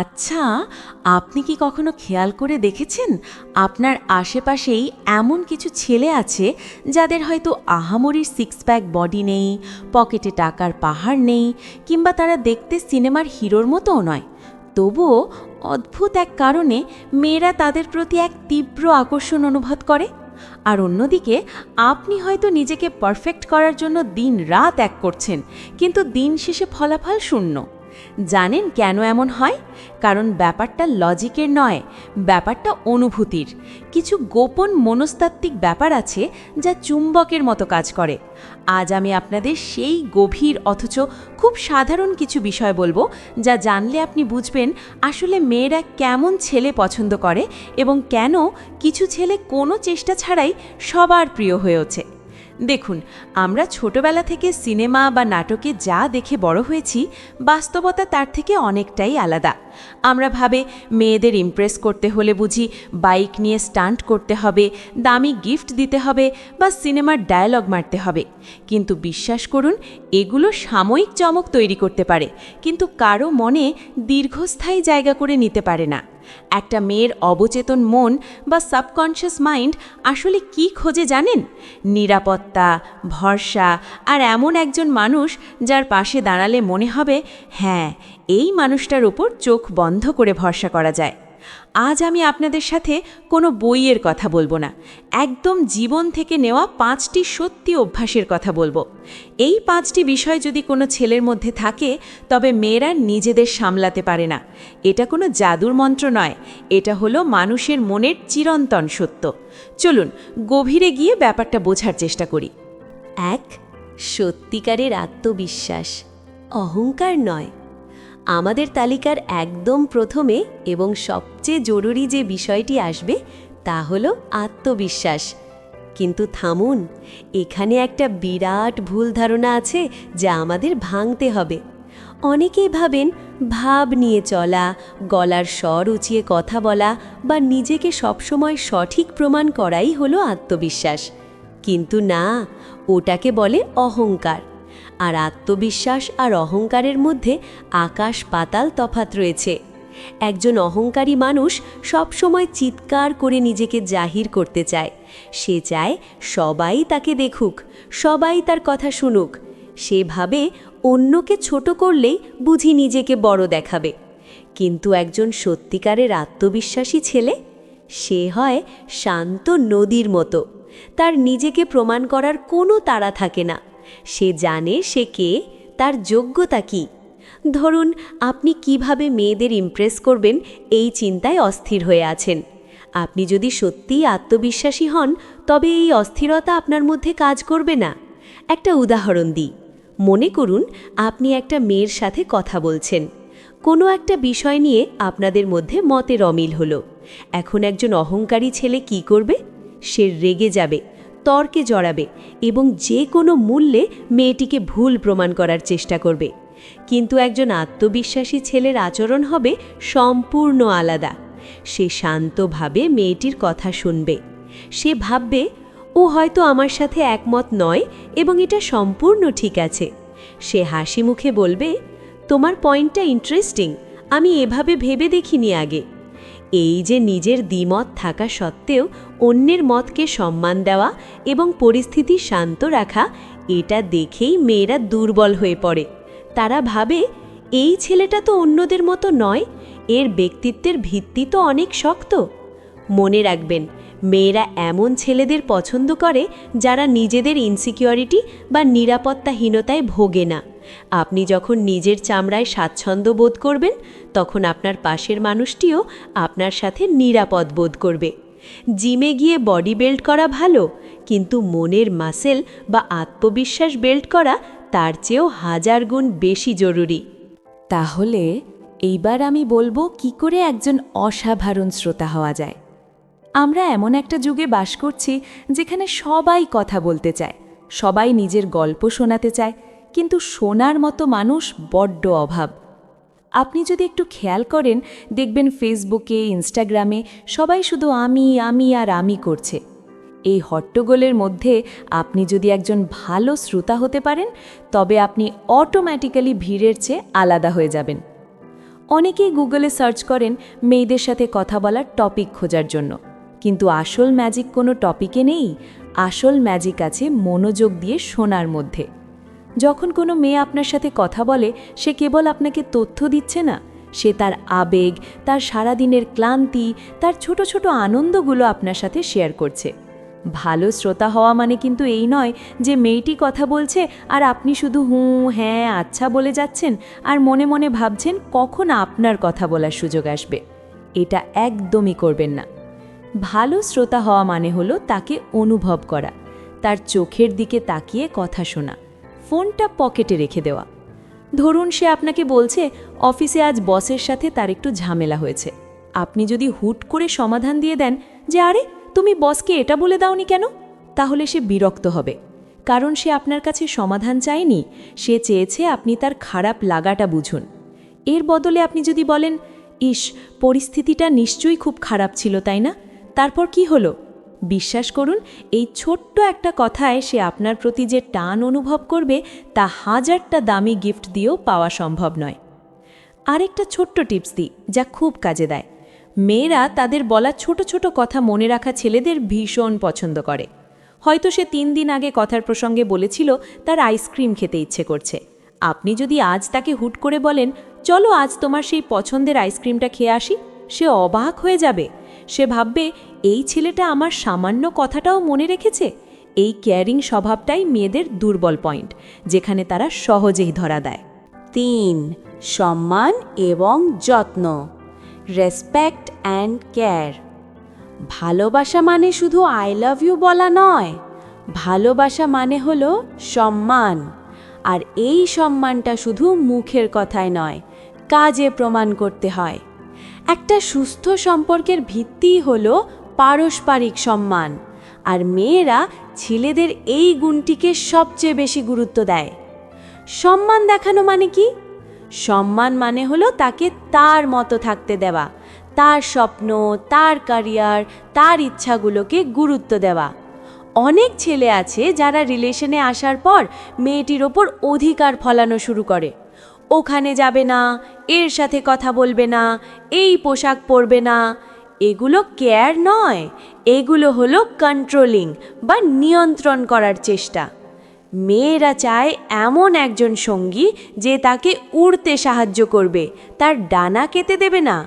আচ্ছা আপনি কি কখনো খেয়াল করে দেখেছেন আপনার আশেপাশেই এমন কিছু ছেলে আছে যাদের হয়তো আহামরির সিক্স প্যাক বডি নেই, পকেটে টাকার পাহাড় নেই, কিংবা তারা দেখতে সিনেমার হিরোর মতোও নয়? তবুও অদ্ভুত এক কারণে মেয়েরা তাদের প্রতি এক তীব্র আকর্ষণ অনুভব করে। আর অন্যদিকে, আপনি হয়তো নিজেকে পারফেক্ট করার জন্য দিন রাত এক করছেন, কিন্তু দিন শেষে ফলাফল শূন্য। জানেন কেন এমন হয়? কারণ ব্যাপারটা লজিকের নয়, ব্যাপারটা অনুভূতির। কিছু গোপন মনস্তাত্ত্বিক ব্যাপার আছে যা চুম্বকের মতো কাজ করে। আজ আমি আপনাদের সেই গভীর অথচ খুব সাধারণ কিছু বিষয় বলব যা জানলে আপনি বুঝবেন আসলে মেয়েরা কেমন ছেলে পছন্দ করে এবং কেন কিছু ছেলে কোনো চেষ্টা ছাড়াই সবার প্রিয় হয়ে ওঠে। দেখুন, আমরা ছোটবেলা থেকে সিনেমা বা নাটকে যা দেখে বড় হয়েছি, বাস্তবতা তার থেকে অনেকটাই আলাদা। আমরা ভাবে, মেয়েদের ইমপ্রেস করতে হলে বুঝি বাইক নিয়ে স্টান্ট করতে হবে, দামি গিফট দিতে হবে বা সিনেমার ডায়ালগ মারতে হবে। কিন্তু বিশ্বাস করুন, এগুলো সাময়িক চমক তৈরি করতে পারে, কিন্তু কারও মনে দীর্ঘস্থায়ী জায়গা করে নিতে পারে না। একটা মেয়ের অবচেতন মন বা সাবকনশিয়াস মাইন্ড আসলে কি খোঁজে জানেন? নিরাপত্তা, ভরসা আর এমন একজন মানুষ যার পাশে দাঁড়ালে মনে হবে হ্যাঁ এই মানুষটার উপর চোখ বন্ধ করে ভরসা করা যায়। আজ আমি আপনাদের সাথে কোনো বইয়ের কথা বলব না। একদম জীবন থেকে নেওয়া পাঁচটি সত্যি অভ্যাসের কথা বলব। এই পাঁচটি বিষয় যদি কোনো ছেলের মধ্যে থাকে, তবে মেয়েরা নিজেদের সামলাতে পারে না। এটা কোনো জাদুর মন্ত্র নয়। এটা হলো মানুষের মনের চিরন্তন সত্য। চলুন, গভীরে গিয়ে ব্যাপারটা বোঝার চেষ্টা করি। এক, সত্যিকারের আত্মবিশ্বাস। অহংকার নয়। আমাদের তালিকার একদম প্রথমে এবং সবচেয়ে জরুরি যে বিষয়টি আসবে তা হলো আত্মবিশ্বাস। কিন্তু থামুন, এখানে একটা বিরাট ভুল ধারণা আছে যা আমাদের ভাঙতে হবে। অনেকেই ভাবেন ভাব নিয়ে চলা, গলার স্বর উঁচিয়ে কথা বলা বা নিজেকে সবসময় সঠিক প্রমাণ করাই হলো আত্মবিশ্বাস। কিন্তু না, ওটাকে বলে অহংকার। আর আত্মবিশ্বাস আর অহংকারের মধ্যে আকাশ পাতাল তফাত রয়েছে। একজন অহংকারী মানুষ সবসময় চিৎকার করে নিজেকে জাহির করতে চায়। সে চায় সবাই তাকে দেখুক, সবাই তার কথা শুনুক। সে ভাবে অন্যকে ছোট করলেই বুঝি নিজেকে বড় দেখাবে। কিন্তু একজন সত্যিকারের আত্মবিশ্বাসী ছেলে? সে হয় শান্ত নদীর মতো। তার নিজেকে প্রমাণ করার কোনো তাড়া থাকে না। সে জানে সে কে, তার যোগ্যতা কি। ধরুন, আপনি কীভাবে মেয়েদের ইমপ্রেস করবেন এই চিন্তায় অস্থির হয়ে আছেন। আপনি যদি সত্যিই আত্মবিশ্বাসী হন, তবে এই অস্থিরতা আপনার মধ্যে কাজ করবে না। একটা উদাহরণ দিই। মনে করুন, আপনি একটা মেয়ের সাথে কথা বলছেন। কোনো একটা বিষয় নিয়ে আপনাদের মধ্যে মতের অমিল হলো। এখন একজন অহংকারী ছেলে কি করবে? সে রেগে যাবে। তর্কে জড়াবে এবং যে কোনো মূল্যে মেয়েটিকে ভুল প্রমাণ করার চেষ্টা করবে। কিন্তু একজন আত্মবিশ্বাসী ছেলের আচরণ হবে সম্পূর্ণ আলাদা। সে শান্তভাবে মেয়েটির কথা শুনবে। সে ভাববে, ও হয়তো আমার সাথে একমত নয় এবং এটা সম্পূর্ণ ঠিক আছে। সে হাসি মুখে বলবে, তোমার পয়েন্টটা ইন্টারেস্টিং। আমি এভাবে ভেবে দেখিনি আগে। এই যে নিজের দ্বিমত থাকা সত্ত্বেও অন্যের মতকে সম্মান দেওয়া এবং পরিস্থিতি শান্ত রাখা, এটা দেখেই মেয়েরা দুর্বল হয়ে পড়ে। তারা ভাবে, এই ছেলেটা তো অন্যদের মতো নয়, এর ব্যক্তিত্বের ভিত্তি তো অনেক শক্ত। মনে রাখবেন, মেয়েরা এমন ছেলেদের পছন্দ করে যারা নিজেদের ইনসিকিউরিটি বা নিরাপত্তাহীনতায় ভোগে না। আপনি যখন নিজের চামড়ায় স্বাচ্ছন্দ্য বোধ করবেন, তখন আপনার পাশের মানুষটিও আপনার সাথে নিরাপদ বোধ করবে। জিমে গিয়ে বডি বেল্ট করা ভালো, কিন্তু মনের মাসেল বা আত্মবিশ্বাস বেল্ট করা তার চেয়েও হাজার গুণ বেশি জরুরি। তাহলে এইবার আমি বলব কি করে একজন অসাধারণ শ্রোতা হওয়া যায়। আমরা এমন একটা যুগে বাস করছি, যেখানে সবাই কথা বলতে চায়, সবাই নিজের গল্প শোনাতে চায় কিন্তু সোনার মতো মানুষ বড্ড অভাব। আপনি যদি একটু খেয়াল করেন, দেখবেন ফেসবুকে ইনস্টাগ্রামে সবাই শুধু আমি আমি আর আমি করছে। এই হট্টগোলের মধ্যে আপনি যদি একজন ভালো শ্রোতা হতে পারেন, তবে আপনি অটোম্যাটিক্যালি ভিড়ের চেয়ে আলাদা হয়ে যাবেন। অনেকেই গুগলে সার্চ করেন মেয়েদের সাথে কথা বলার টপিক খোঁজার জন্য। কিন্তু আসল ম্যাজিক কোনো টপিকে নেই। আসল ম্যাজিক আছে মনোযোগ দিয়ে শোনার মধ্যে। যখন কোনো মেয়ে আপনার সাথে কথা বলে, সে কেবল আপনাকে তথ্য দিচ্ছে না। সে তার আবেগ, তার সারাদিনের ক্লান্তি, তার ছোট ছোট আনন্দগুলো আপনার সাথে শেয়ার করছে। ভালো শ্রোতা হওয়া মানে কিন্তু এই নয় যে মেয়েটি কথা বলছে আর আপনি শুধু হুঁ হ্যাঁ আচ্ছা বলে যাচ্ছেন আর মনে মনে ভাবছেন কখন আপনার কথা বলার সুযোগ আসবে। এটা একদমই করবেন না। ভালো শ্রোতা হওয়া মানে হলো তাকে অনুভব করা, তার চোখের দিকে তাকিয়ে কথা শোনা। ফোনটা পকেটে রেখে দেওয়া। ধরুন সে আপনাকে বলছে, অফিসে আজ বসের সাথে তার একটু ঝামেলা হয়েছে। আপনি যদি হুট করে সমাধান দিয়ে দেন যে, আরে, তুমি বসকে এটা বলে দাওনি কেন? তাহলে সে বিরক্ত হবে। কারণ সে আপনার কাছে সমাধান চায়নি, সে চেয়েছে আপনি তার খারাপ লাগাটা বুঝুন। এর বদলে আপনি যদি বলেন, ইস, পরিস্থিতিটা নিশ্চয়ই খুব খারাপ ছিল, তাই না? তারপর কি হলো? বিশ্বাস করুন, এই ছোট্ট একটা কথায় সে আপনার প্রতি যে টান অনুভব করবে, তা হাজারটা দামি গিফট দিয়েও পাওয়া সম্ভব নয়। আরেকটা ছোট্ট টিপস দিই, যা খুব কাজে দেয়। মেয়েরা তাদের বলা ছোট ছোট কথা মনে রাখা ছেলেদের ভীষণ পছন্দ করে। হয়তো সে তিন দিন আগে কথার প্রসঙ্গে বলেছিল, তার আইসক্রিম খেতে ইচ্ছে করছে। আপনি যদি আজ তাকে হুট করে বলেন, চলো আজ তোমার সেই পছন্দের আইসক্রিমটা খেয়ে আসি সে অবাক হয়ে যাবে। সে ভাববে, এই ছেলেটা আমার সামান্য কথাটাও মনে রেখেছে? এই কেয়ারিং স্বভাবটাই মেয়েদের দুর্বল পয়েন্ট যেখানে তারা সহজেই ধরা দেয়। তিন, সম্মান এবং যত্ন রেসপেক্ট অ্যান্ড কেয়ার ভালোবাসা মানে শুধু আই লাভ ইউ বলা নয়, ভালোবাসা মানে হলো সম্মান। আর এই সম্মানটা শুধু মুখের কথায় নয়, কাজে প্রমাণ করতে হয়। একটা সুস্থ সম্পর্কের ভিত্তি হল পারস্পরিক সম্মান। আর মেয়েরা ছেলেদের এই গুণটিকে সবচেয়ে বেশি গুরুত্ব দেয়। সম্মান দেখানো মানে কি? সম্মান মানে হলো তাকে তার মতো থাকতে দেওয়া, তার স্বপ্ন, তার ক্যারিয়ার তার ইচ্ছাগুলোকে গুরুত্ব দেওয়া। অনেক ছেলে আছে যারা রিলেশনে আসার পর মেয়েটির ওপর অধিকার ফলানো শুরু করে। ওখানে যাবে না, এর সাথে কথা বলবে না, এই পোশাক পরবে না। এগুলো কেয়ার নয়, এগুলো হলো কন্ট্রোলিং বা নিয়ন্ত্রণ করার চেষ্টা। মেয়েরা চায় এমন একজন সঙ্গী যে তাকে উড়তে সাহায্য করবে, তার ডানা কেটে দেবে না।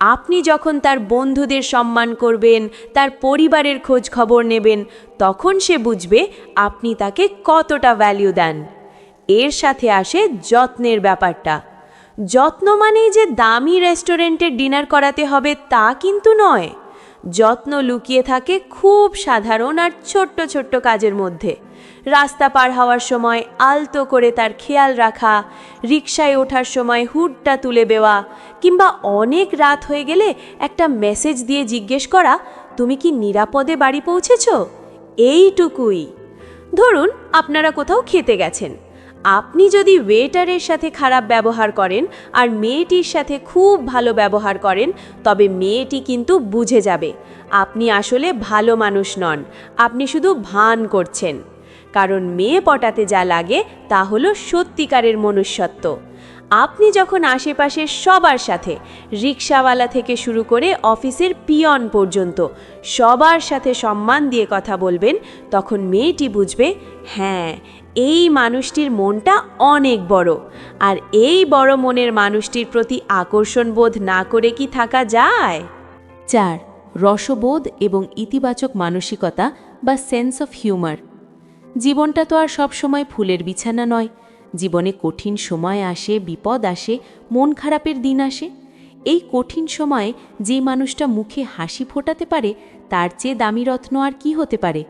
আপনি যখন তার বন্ধুদের সম্মান করবেন, তার পরিবারের খোঁজ খবর নেবেন, তখন সে বুঝবে আপনি তাকে কতটা ভ্যালিউ দেন। এর সাথে আসে যত্নের ব্যাপারটা। যত্ন মানেই যে দামি রেস্টুরেন্টে ডিনার করাতে হবে তা কিন্তু নয়। যত্ন লুকিয়ে থাকে খুব সাধারণ আর ছোট্ট ছোট্ট কাজের মধ্যে। রাস্তা পার হওয়ার সময় আলতো করে তার খেয়াল রাখা, রিকশায় ওঠার সময় হুডটা তুলে দেওয়া, কিংবা অনেক রাত হয়ে গেলে একটা মেসেজ দিয়ে জিজ্ঞেস করা, তুমি কি নিরাপদে বাড়ি পৌঁছেছ? এইটুকুই। ধরুন আপনারা কোথাও খেতে গেছেন। আপনি যদি ওয়েটারের সাথে খারাপ ব্যবহার করেন আর মেয়েটির সাথে খুব ভালো ব্যবহার করেন, তবে মেয়েটি কিন্তু বুঝে যাবে। আপনি আসলে ভালো মানুষ নন, আপনি শুধু ভান করছেন। কারণ মেয়ে পটাতে যা লাগে, তা হলো সত্যিকারের মনুষ্যত্ব। আপনি যখন আশেপাশের সবার সাথে রিক্সাওয়ালা থেকে শুরু করে অফিসের পিয়ন পর্যন্ত সবার সাথে সম্মান দিয়ে কথা বলবেন, তখন মেয়েটি বুঝবে হ্যাঁ এই মানুষটির মনটা অনেক বড়। আর এই বড় মনের মানুষটির প্রতি আকর্ষণ বোধ না করে কি থাকা যায়? চার, রসবোধ এবং ইতিবাচক মানসিকতা বা সেন্স অফ হিউমার জীবনটা তো আর সবসময় ফুলের বিছানা নয় জীবনে কঠিন সময় আসে, বিপদ আসে, মন খারাপের দিন আসে। এই কঠিন সময়ে যে মানুষটা মুখে হাসি ফোটাতে পারে, তার চেয়ে দামি রত্ন আর কি হতে পারে?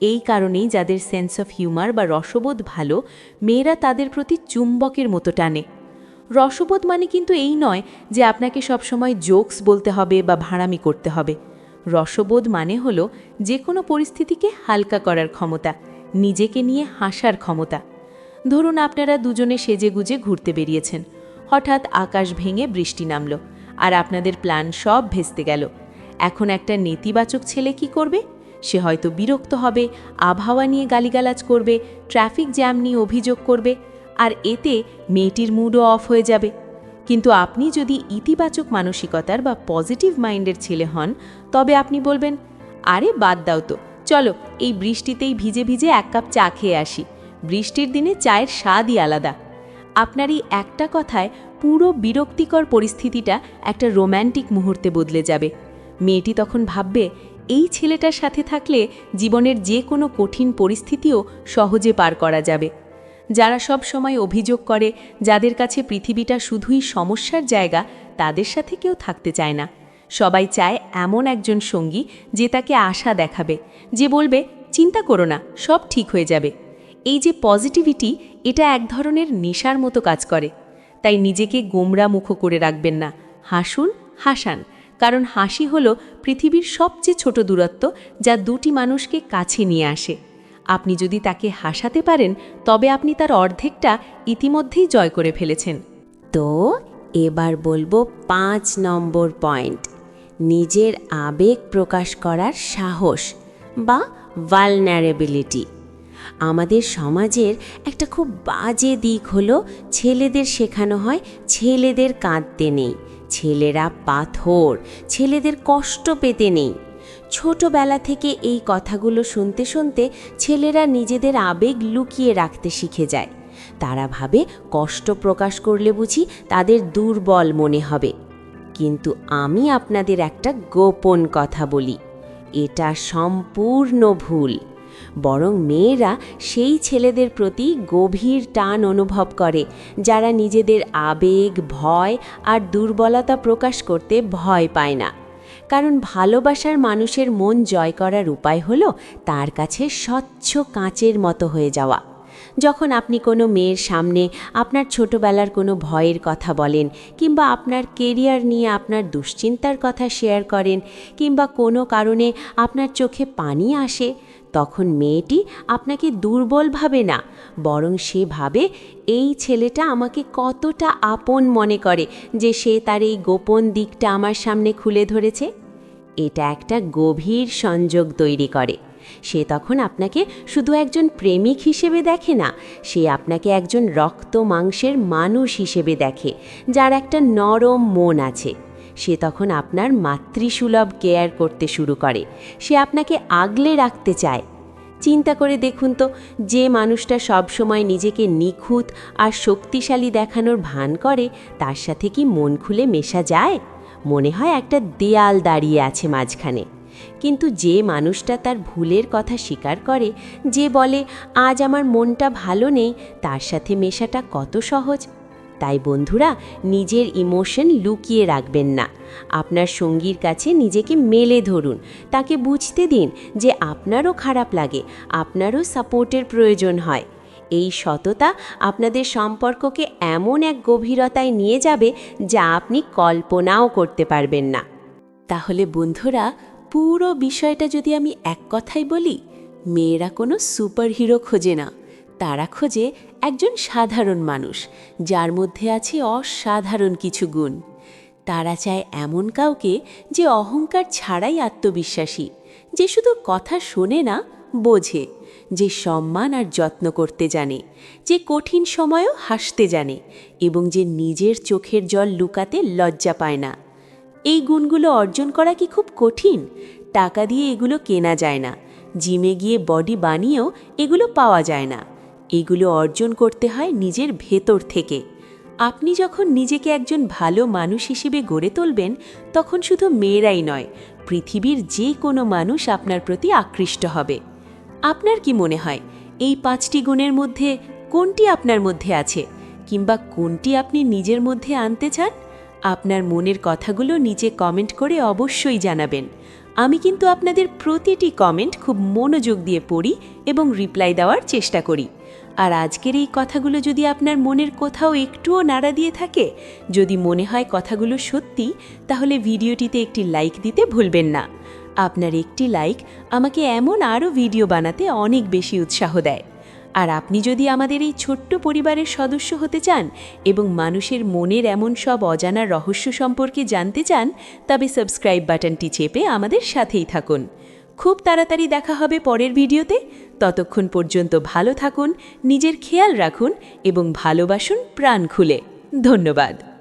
এই কারণেই যাদের সেন্স অফ হিউমার বা রসবোধ ভালো, মেয়েরা তাদের প্রতি চুম্বকের মতো টানে। রসবোধ মানে কিন্তু এই নয় যে আপনাকে সবসময় জোকস বলতে হবে বা ভাড়ামি করতে হবে। রসবোধ মানে হলো যে কোনো পরিস্থিতিকে হালকা করার ক্ষমতা, নিজেকে নিয়ে হাসার ক্ষমতা। ধরুন আপনারা দুজনে সেজে গুজে ঘুরতে বেরিয়েছেন। হঠাৎ আকাশ ভেঙে বৃষ্টি নামল, আর আপনাদের প্ল্যান সব ভেস্তে গেল। এখন একটা নেতিবাচক ছেলে কি করবে? সে হয়তো বিরক্ত হবে, আবহাওয়া নিয়ে গালিগালাজ করবে, ট্রাফিক জ্যাম নিয়ে অভিযোগ করবে, আর এতে মেয়েটির মুডও অফ হয়ে যাবে। কিন্তু আপনি যদি ইতিবাচক মানসিকতার বা পজিটিভ মাইন্ডের ছেলে হন, তবে আপনি বলবেন, আরে বাদ দাও তো, চলো এই বৃষ্টিতেই ভিজে ভিজে এক কাপ চা খেয়ে আসি। বৃষ্টির দিনে চায়ের স্বাদই আলাদা। আপনার এই একটা কথায় পুরো বিরক্তিকর পরিস্থিতিটা একটা রোম্যান্টিক মুহূর্তে বদলে যাবে। মেয়েটি তখন ভাববে, এই ছেলেটার সাথে থাকলে জীবনের যে কোনো কঠিন পরিস্থিতিও সহজে পার করা যাবে। যারা সব সময় অভিযোগ করে, যাদের কাছে পৃথিবীটা শুধুই সমস্যার জায়গা, তাদের সাথে কেউ থাকতে চায় না। সবাই চায় এমন একজন সঙ্গী যে তাকে আশা দেখাবে, যে বলবে, চিন্তা করো না, সব ঠিক হয়ে যাবে। এই যে পজিটিভিটি এটা এক ধরনের নেশার মতো কাজ করে। তাই নিজেকে গোমরা মুখ করে রাখবেন না। হাসুন, হাসান। কারণ হাসি হলো পৃথিবীর সবচেয়ে ছোট দূরত্ব যা দুটি মানুষকে কাছে নিয়ে আসে। আপনি যদি তাকে হাসাতে পারেন, তবে আপনি তার অর্ধেকটা ইতিমধ্যেই জয় করে ফেলেছেন। তো এবার বলব পাঁচ নম্বর পয়েন্ট। নিজের আবেগ প্রকাশ করার সাহস বা ভালনারেবিলিটি আমাদের সমাজের একটা খুব বাজে দিক হলো ছেলেদের শেখানো হয় ছেলেদের কাঁদতে নেই, ছেলেরা পাথর, ছেলেদের কষ্ট পেতে নেই। ছোটবেলা থেকে এই কথাগুলো শুনতে শুনতে ছেলেরা নিজেদের আবেগ লুকিয়ে রাখতে শিখে যায়। তারা ভাবে কষ্ট প্রকাশ করলে বুঝি তাদের দুর্বল মনে হবে। কিন্তু আমি আপনাদের একটা গোপন কথা বলি, এটা সম্পূর্ণ ভুল। বরং মেয়েরা সেই ছেলেদের প্রতি গভীর টান অনুভব করে, যারা নিজেদের আবেগ, ভয় আর দুর্বলতা প্রকাশ করতে ভয় পায় না। কারণ ভালোবাসার মানুষের মন জয় করার উপায় হলো তার কাছে স্বচ্ছ কাঁচের মতো হয়ে যাওয়া। যখন আপনি কোনো মেয়ের সামনে আপনার ছোটবেলার কোনো ভয়ের কথা বলেন কিংবা আপনার কেরিয়ার নিয়ে আপনার দুশ্চিন্তার কথা শেয়ার করেন কিংবা কোনো কারণে আপনার চোখে পানি আসে তখন মেয়েটি আপনাকে দুর্বল ভাবে না, বরং সে ভাবে, এই ছেলেটা আমাকে কতটা আপন মনে করে যে সে তার এই গোপন দিকটা আমার সামনে খুলে ধরেছে। এটা একটা গভীর সংযোগ তৈরি করে। সে তখন আপনাকে শুধু একজন প্রেমিক হিসেবে দেখে না, সে আপনাকে একজন রক্ত মাংসের মানুষ হিসেবে দেখে, যার একটা নরম মন আছে। সে তখন আপনার মাতৃসুলভ কেয়ার করতে শুরু করে। সে আপনাকে আগলে রাখতে চায়। চিন্তা করে দেখুন তো, যে মানুষটা সবসময় নিজেকে নিখুঁত আর শক্তিশালী দেখানোর ভান করে, তার সাথে কি মন খুলে মেশা যায়? মনে হয় একটা দেয়াল দাঁড়িয়ে আছে মাঝখানে। কিন্তু যে মানুষটা তার ভুলের কথা স্বীকার করে, যে বলে, আজ আমার মনটা ভালো নেই, তার সাথে মেশাটা কত সহজ? তাই বন্ধুরা, নিজের ইমোশন লুকিয়ে রাখবেন না। আপনার সঙ্গীর কাছে নিজেকে মেলে ধরুন। তাকে বুঝতে দিন যে আপনারও খারাপ লাগে, আপনারও সাপোর্টের প্রয়োজন হয়। এই সততা আপনাদের সম্পর্ককে এমন এক গভীরতায় নিয়ে যাবে যা আপনি কল্পনাও করতে পারবেন না। তাহলে বন্ধুরা, পুরো বিষয়টা যদি আমি এক কথাই বলি, মেয়েরা কোনো সুপারহিরো খোঁজে না। তারা খোঁজে একজন সাধারণ মানুষ, যার মধ্যে আছে অসাধারণ কিছু গুণ। তারা চায় এমন কাউকে যে অহংকার ছাড়াই আত্মবিশ্বাসী, যে শুধু কথা শোনে না, বোঝে, যে সম্মান আর যত্ন করতে জানে, যে কঠিন সময়েও হাসতে জানে এবং যে নিজের চোখের জল লুকাতে লজ্জা পায় না। এই গুণগুলো অর্জন করা কি খুব কঠিন? টাকা দিয়ে এগুলো কেনা যায় না, জিমে গিয়ে বডি বানিয়েও এগুলো পাওয়া যায় না। এগুলো অর্জন করতে হয় নিজের ভেতর থেকে। আপনি যখন নিজেকে একজন ভালো মানুষ হিসেবে গড়ে তুলবেন, তখন শুধু মেয়েরাই নয়, পৃথিবীর যে কোনো মানুষ আপনার প্রতি আকৃষ্ট হবে। আপনার কি মনে হয়, এই পাঁচটি গুণের মধ্যে কোনটি আপনার মধ্যে আছে, কিংবা কোনটি আপনি নিজের মধ্যে আনতে চান? আপনার মনের কথাগুলো নিচে কমেন্ট করে অবশ্যই জানাবেন। আমি কিন্তু আপনাদের প্রতিটি কমেন্ট খুব মনোযোগ দিয়ে পড়ি এবং রিপ্লাই দেওয়ার চেষ্টা করি। আর আজকের এই কথাগুলো যদি আপনার মনের কোথাও একটুও নাড়া দিয়ে থাকে, যদি মনে হয় কথাগুলো সত্যি, তাহলে ভিডিওটিতে একটি লাইক দিতে ভুলবেন না। আপনার একটি লাইক আমাকে এমন আরও ভিডিও বানাতে অনেক বেশি উৎসাহ দেয়। আর আপনি যদি আমাদের এই ছোট্ট পরিবারের সদস্য হতে চান এবং মানুষের মনের এমন সব অজানা রহস্য সম্পর্কে জানতে চান, তবে সাবস্ক্রাইব বাটনটি চেপে আমাদের সাথেই থাকুন। খুব তাড়াতাড়ি দেখা হবে পরের ভিডিওতে। ততক্ষণ পর্যন্ত ভালো থাকুন, নিজের খেয়াল রাখুন এবং ভালোবাসুন প্রাণ খুলে। ধন্যবাদ।